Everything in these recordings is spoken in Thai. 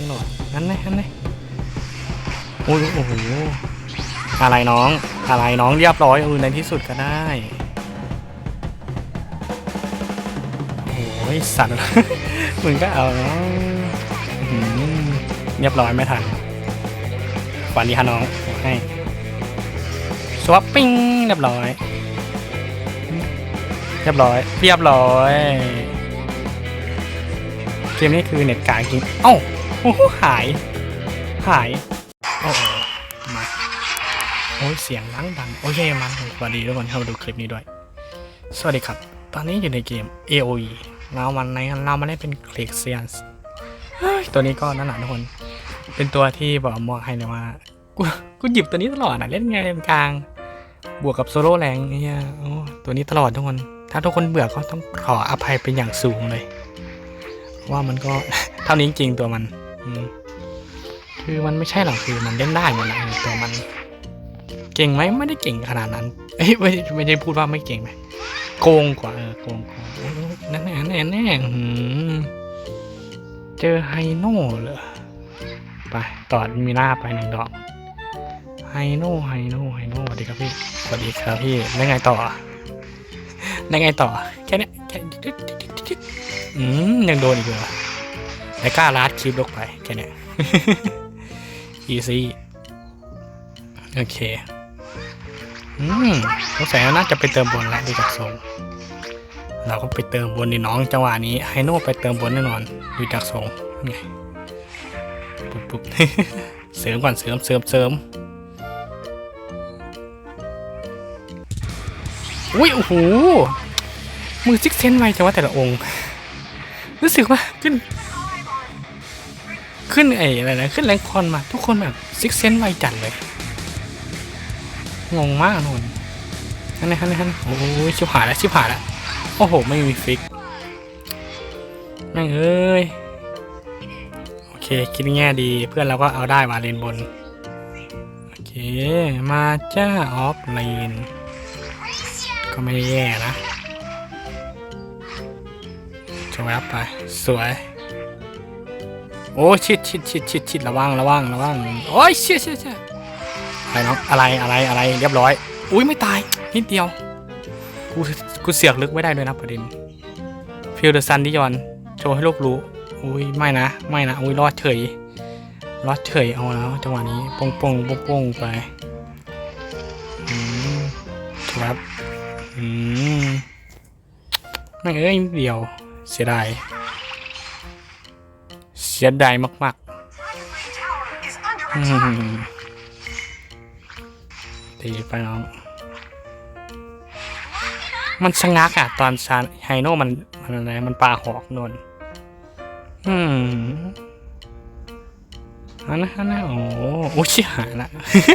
รึ่งหลอดนั่นไงนั่นไงโอ้ยโอ้โหอะไรน้อง อะไรน้องเรียบร้อยเออในที่สุดก็ได้โอ้ยสั่นมึงก็เอาเนาะเรียบร้อยไม่ทันฝันดีฮะน้องให้สวัปปิ้งเรียบร้อย เรียบร้อย เรียบร้อย เกมนี้คือเน็ตกลางจริงเอ้า โอ้โหหาย หาย โอ้มาโอ้ยเสียงดังดังโอเคมันสวัสดีทุกคนที่เข้ามาดูคลิปนี้ด้วย สวัสดีครับ ตอนนี้อยู่ในเกม AOE เราวันในเรามาได้เป็นคลิกเซียนส์ตัวนี้ก็นั่นแหละทุกคน เป็นตัวที่บอกมองให้เลยว่ากูกูหยิบตัวนี้ตลอดนะเล่นไงเลนกลาง บวกกับโซโล่แรงเนี่ยโอ้ตัวนี้ตลอดทุกคน ถ้าทุกคนเบื่อก็ต้องขออภัยเป็นอย่างสูงเลย ว่ามันก็เท่านี้จริงตัวมัน คือมันไม่ใช่หรอกคือมันเล่นได้หมดแหละตัวมัน เก่งไหมไม่ได้เก่งขนาดนั้น เอ้ยไม่ได้ไม่ได้พูดว่าไม่เก่งไหมโกงกว่าเออโกงกว่านั่นแน่แน่แน่เจอไฮโน่เหรอไปต่อมีหน้าไปหนึ่งดอกไฮโน่ไฮโน่ไฮโน่สวัสดีครับพี่สวัสดีครับพี่แล้ไงต่อแล้ไงต่อแค่นี้แค่อืมยังโดนอีกเหรอ ไอ้กล้าลัดคลิปลกไปแค่นี้ยอีซี่โอเค อืมสงสัยน่าจะไปเติมบนแล้วดูจากทรงเราก็ไปเติมบนดีน้องจังหวะนี้ไฮโน่ไปเติมบนแน่นอนดูจากทรงไงปุ๊บปุ๊บเสริมก่อนเสริมเสริมเสริมอุ้ยโอ้โหมือซิกเซนไวจังว่าแต่ละองค์ รู้สึกว่าขึ้น ขึ้นไอ้อะไรนะขึ้นแรงคอนมาทุกคนแบบซิกเซนไวจัดเลย งงมากนนนั่นนะนั่นนะนั่นโอ้ยชิบหายแล้วชิบหายแล้วโอ้โห ไม่มีฟิกแม่งเอ้ยโอเค คิดแง่ดีเพื่อนเราก็เอาได้มาเลนบน โอเค มาจ้าออฟเลนก็ไม่ได้แย่นะจบแล้วไป สวย โอ้ชิดชิดชิดชิดชิดระวังระวังระวังโอ้ยเชี่ยเชี่ยเชี่ยอะไรน้องอะไรอะไรอะไรเรียบร้อย อุ้ยไม่ตายนิดเดียวกูกูเสียกลึกไม่ได้ด้วยนะประเด็นฟิลเดอร์ซันดิยอนโชว์ให้โลกรู้อุ้ยไม่นะไม่นะอุ้ยรอดเฉยรอดเฉยเอาแล้วจังหวะนี้ปงปงปงปงไปอืมครับอืมไม่เอ้ยเดียวเสียดาย สียดายมากๆตีไปน้อง มันชะงักอะตอนซานไฮโน่มันมันอะไรมันปลาหอกโดนอืมอันนั้นอันนั้นโอ้โหชิหายละ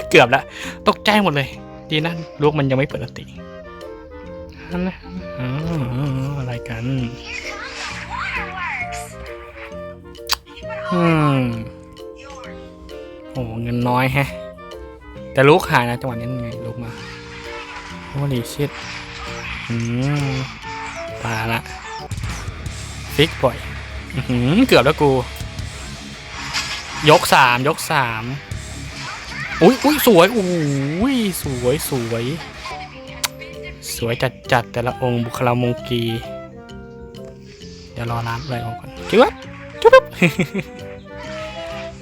เกือบละตกใจหมดเลย ดีนะลูกมันยังไม่เปิดติอันนั้นอ๋ออะไรกัน อืมโอ้เงินน้อยแฮะ แต่ลูกหายนะจังหวะนี้ยังไงลูกมาโอ้ดีชิดอืมตายละฟิกปล่อยอื้อหือเกือบแล้วกู ยกสามยกสามอุ้ยอุ้ยสวยอุ้ยสวยสวย สวยจัดจัดแต่ละองค์บุคลามงกี เดี๋ยวรอน้ำไหลออกก่อนจุ๊บ จุ๊บ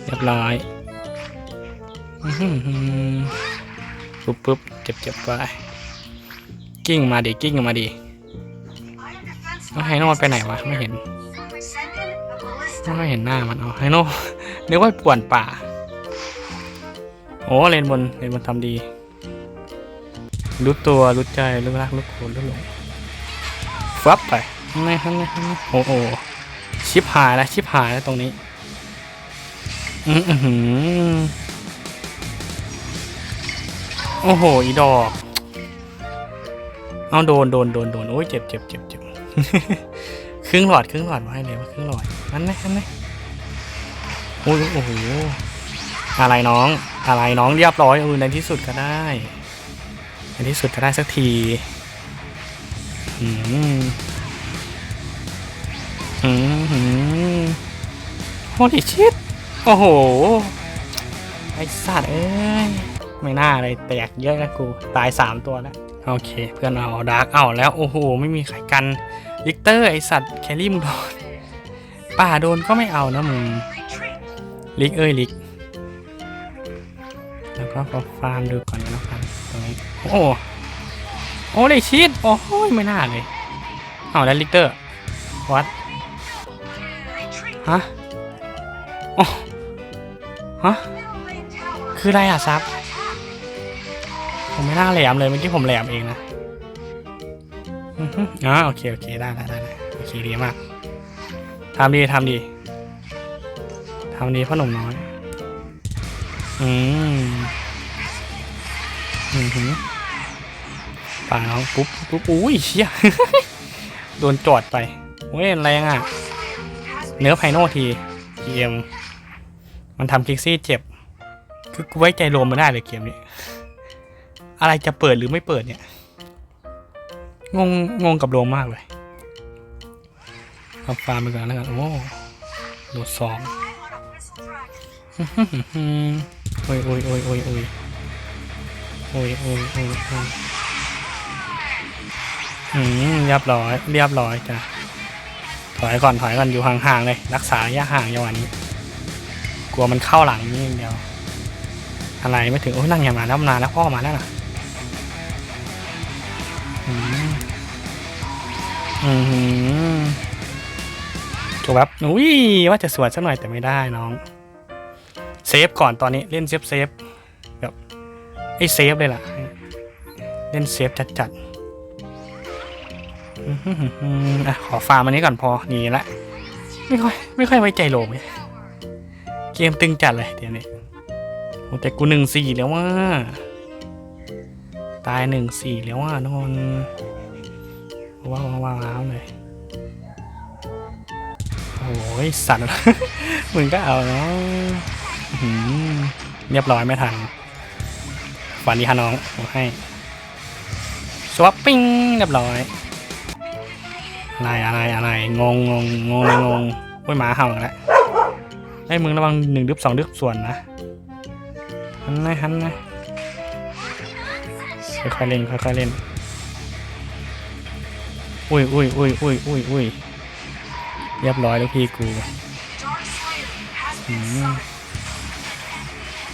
เรียบร้อยปุ๊บปุ๊บเจ็บเจ็บไป กิ้งมาดิ กิ้งมาดิแล้วไฮโน่ไปไหนวะ ไม่เห็นไม่เห็นหน้ามันเอาไฮโน่นึกว่าป่วนป่า โอ้เลนบนเลนบนทำดีรู้ตัวรู้ใจรู้รักรู้โคนรู้หลงฟับไปไม่ฮันไม่ฮันโอ้โห ชิบหายแล้วชิบหายแล้วตรงนี้ อือหือโอ้โห อีดอก เอาโดนโดนโดนโดนโอ้ยเจ็บเจ็บเจ็บเจ็บครึ่งหลอดครึ่งหลอดมาให้เลยว่าครึ่งหลอดนั่นนะนั่นนะโอ้ยโอ้โหอะไรน้อง อะไรน้องเรียบร้อยเออในที่สุดก็ได้ในที่สุดก็ได้สักทีอืมอืมอืม โอ้ดิชิตโอ้โห ไอสัตว์เอ้ย ไม่น่าเลยแตกเยอะนะกู ตาย 3 ตัวแล้ว โอเค เพื่อนเอาดาร์กเอาแล้ว โอ้โห ไม่มีใครกันลิกเตอร์ไอสัตว์แครี่มึงโดน ป่าโดนก็ไม่เอานะมึง ลิกเอ้ยลิก แล้วก็ขอฟาร์มดูก่อนนะครับตรงนี้โอ้โหโอ้เลยชีตโอ้โหไม่น่าเลย เอาแล้วลิกเตอร์วัดฮะ ฮะ คืออะไรอะซับ ผมไม่น่าแหลมเลย เมื่อกี้ผมแหลมเองนะอือฮึอ๋อโอเค โอเคได้ได้ได้ได้โอเค ดีมากทำดีทำดีทำดีพ่อหนุ่มน้อย อืม อือหือป่าน้องปุ๊บปุ๊บอุ้ยเชี่ยโดนจอดไปเว้ยแรงอะ เนื้อไพโนทีเกม มันทำคิกซี่เจ็บ คือกูไว้ใจโรมมาได้เลยเกมนี้ อะไรจะเปิดหรือไม่เปิดเนี่ย งงงงกับโรมมากเลยเอาฟาร์มไปก่อนแล้วกัน โอ้โดดสองโอ้ยโอ้ยโอ้ยโอ้ยโอ้ยโอ้ยโอ้ยโอ้ยโอ้ยอืมเรียบร้อย เรียบร้อยจ้ะถอยก่อนถอยก่อนอยู่ห่างๆเลย รักษาระยะห่างอย่างวันนี้ กลัวมันเข้าหลังนี่อย่างเดียว อะไรไม่ถึงโอ้ยนั่งอย่างมาแล้วนานแล้วพ่อมาแล้วนะอืมอืมถูกแบบอุ้ยว่าจะสวนสักหน่อยแต่ไม่ได้น้อง เซฟก่อนตอนนี้เล่นเซฟเซฟแบบไอ้เซฟเลยล่ะ เล่นเซฟจัดจัดๆอื้อหือหือหืออะขอฟาร์มอันนี้ก่อนพอนี่ละ ไม่ค่อย ไม่ค่อยไว้ใจโลมเลย เกมตึงจัดเลยเดี๋ยวนี้โอ้แต่กูหนึ่งสี่แล้วว่า ตายหนึ่งสี่แล้วว่านอนว้าวว้าวว้าเลยโอ้ยสั่นมึงก็เอาเนาะเรียบร้อยไม่ทันวันนี้ฮะน้องผมให้สวัปปิ้งเรียบร้อยอะไรอะไรอะไรงงงงงงงงโอ้ยหมาเห่าอีกแล้ว ไอ้มึงระวังหนึ่งดึบสองดึบส่วนนะหันนะหันนะค่อยๆเล่นค่อยๆเล่นอุ้ยอุ้ยอุ้ยอุ้ยอุ้ยอุ้ยเรียบร้อยแล้วพี่กูอืม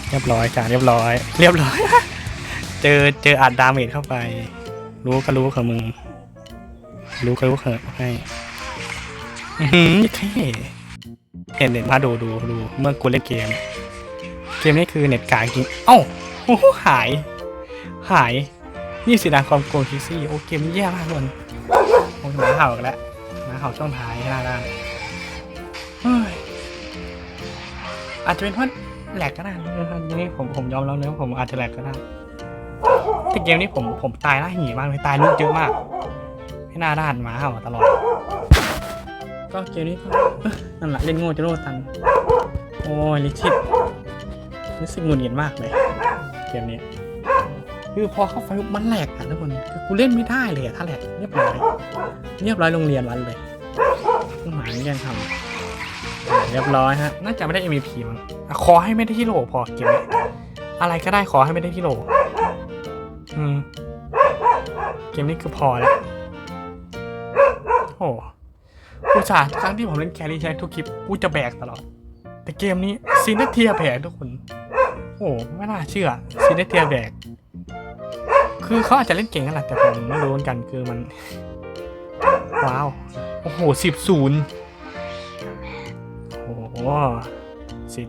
เรียบร้อยจ้ะเรียบร้อย เรียบร้อย เจอเจออัดดาเมจเข้าไป รู้ก็รู้ของมึง รู้ก็รู้เหอะให้อือหือเท่ เห็นเน็ตมาดูดูดูเมื่อกูเล่นเกม เกมนี้คือเน็ตกลางจริงเอ้าโอ้โหหาย หาย นี่สินะความโกงคิกซี่โอ้เกมแย่มากเลยโอ้หมาเห่าอีกแล้วหมาเห่าช่องท้ายหน้าด้านอาจจะเป็นเพราะแหลกก็ได้นะครับนี่ผมผมยอมรับเลยว่าผมอาจจะแหลกก็ได้แต่เกมนี้ผมผมตายล่าหีมากเลยตายลูกเยอะมากไม่น่าด้านหมาเห่าตลอด ก็เกมนี้ก็ นั่นแหละเล่นโง่จะโลตัน โอ้ยลิชิตรู้สึกหงุดหงิดมากเลย เกมนี้ คือพอเข้าไฟมันแหลกอะทุกคนคือกูเล่นไม่ได้เลยอะถ้าแหลกเรียบร้อยเรียบร้อยโรงเรียนวันเลยต้องหาเรื่องทำเรียบร้อยฮะ น่าจะไม่ได้ MVP มั้งขอให้ไม่ได้ที่โหลพอเก็บไว้อะไรก็ได้ขอให้ไม่ได้ที่โหลอืมเกมนี้คือพอแล้วโอ้ ผู้ชาทุกครั้งที่ผมเล่นแครี่ใช้ทุกคลิปกูจะแบกตลอด แต่เกมนี้ซีนเทียแบกทุกคน โอ้ไม่น่าเชื่อซีนเทียแบก คือเขาอาจจะเล่นเก่งกันแหละแต่ผมไม่รู้เหมือนกันคือมัน ว้าว โอ้โหสิบศูนย์โอ้โหสิ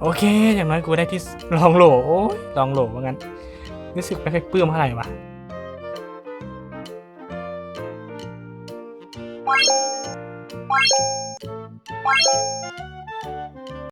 โอเค อย่างน้อยกูได้ที่ลองโหลโอ้ยลองโหลว่างั้นรู้สึกไม่ค่อยปลื้มเท่าไหร่วะ